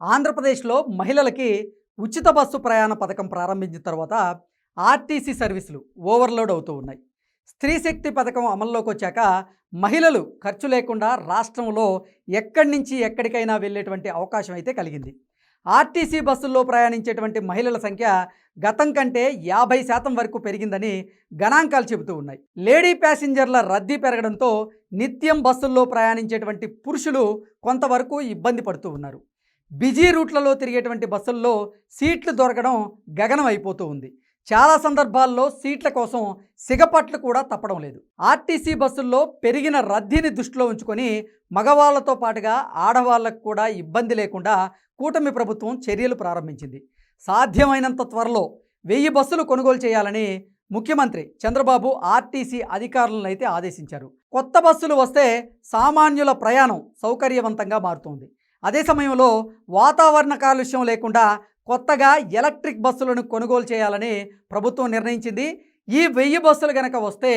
ఆంధ్రప్రదేశ్లో మహిళలకి ఉచిత బస్సు ప్రయాణ పథకం ప్రారంభించిన తర్వాత ఆర్టీసీ సర్వీసులు ఓవర్లోడ్ అవుతూ ఉన్నాయి. స్త్రీ శక్తి పథకం అమల్లోకి వచ్చాక మహిళలు ఖర్చు లేకుండా రాష్ట్రంలో ఎక్కడి నుంచి ఎక్కడికైనా వెళ్ళేటువంటి అవకాశం అయితే కలిగింది. ఆర్టీసీ బస్సుల్లో ప్రయాణించేటువంటి మహిళల సంఖ్య గతం కంటే యాభై శాతం వరకు పెరిగిందని గణాంకాలు చెబుతూ ఉన్నాయి. లేడీ ప్యాసింజర్ల రద్దీ పెరగడంతో నిత్యం బస్సుల్లో ప్రయాణించేటువంటి పురుషులు కొంతవరకు ఇబ్బంది పడుతూ ఉన్నారు. బిజీ రూట్లలో తిరిగేటువంటి బస్సుల్లో సీట్లు దొరకడం గగనం అయిపోతూ ఉంది. చాలా సందర్భాల్లో సీట్ల కోసం సిగపట్లు కూడా తప్పడం లేదు. ఆర్టీసీ బస్సుల్లో పెరిగిన రద్దీని దృష్టిలో ఉంచుకొని మగవాళ్ళతో పాటుగా ఆడవాళ్ళకు కూడా ఇబ్బంది లేకుండా కూటమి ప్రభుత్వం చర్యలు ప్రారంభించింది. సాధ్యమైనంత త్వరలో వెయ్యి బస్సులు కొనుగోలు చేయాలని ముఖ్యమంత్రి చంద్రబాబు ఆర్టీసీ అధికారులను అయితే ఆదేశించారు. కొత్త బస్సులు వస్తే సామాన్యుల ప్రయాణం సౌకర్యవంతంగా మారుతోంది. అదే సమయంలో వాతావరణ కాలుష్యం లేకుండా కొత్తగా ఎలక్ట్రిక్ బస్సులను కొనుగోలు చేయాలని ప్రభుత్వం నిర్ణయించింది. ఈ వెయ్యి బస్సులు గనక వస్తే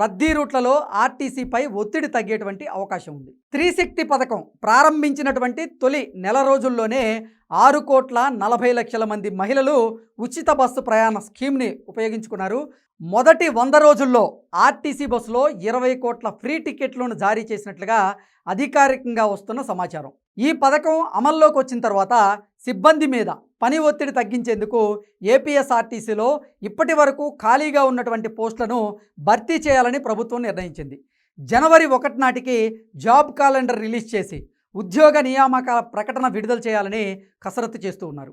రద్దీ రూట్లలో ఆర్టీసీపై ఒత్తిడి తగ్గేటువంటి అవకాశం ఉంది. త్రిశక్తి పథకం ప్రారంభించినటువంటి తొలి నెల రోజుల్లోనే ఆరు కోట్ల నలభై లక్షల మంది మహిళలు ఉచిత బస్సు ప్రయాణ స్కీమ్ని ఉపయోగించుకున్నారు. మొదటి వంద రోజుల్లో ఆర్టీసీ బస్సులో ఇరవై కోట్ల ఫ్రీ టికెట్లను జారీ చేసినట్లుగా అధికారికంగా వస్తున్న సమాచారం. ఈ పథకం అమల్లోకి వచ్చిన తర్వాత సిబ్బంది మీద పని ఒత్తిడి తగ్గించేందుకు ఏపీఎస్ఆర్టీసీలో ఇప్పటి వరకు ఖాళీగా ఉన్నటువంటి పోస్టులను భర్తీ చేయాలని ప్రభుత్వం నిర్ణయించింది. జనవరి ఒకటి నాటికి జాబ్ క్యాలెండర్ రిలీజ్ చేసి ఉద్యోగ నియామకాల ప్రకటన విడుదల చేయాలని కసరత్తు చేస్తూ ఉన్నారు.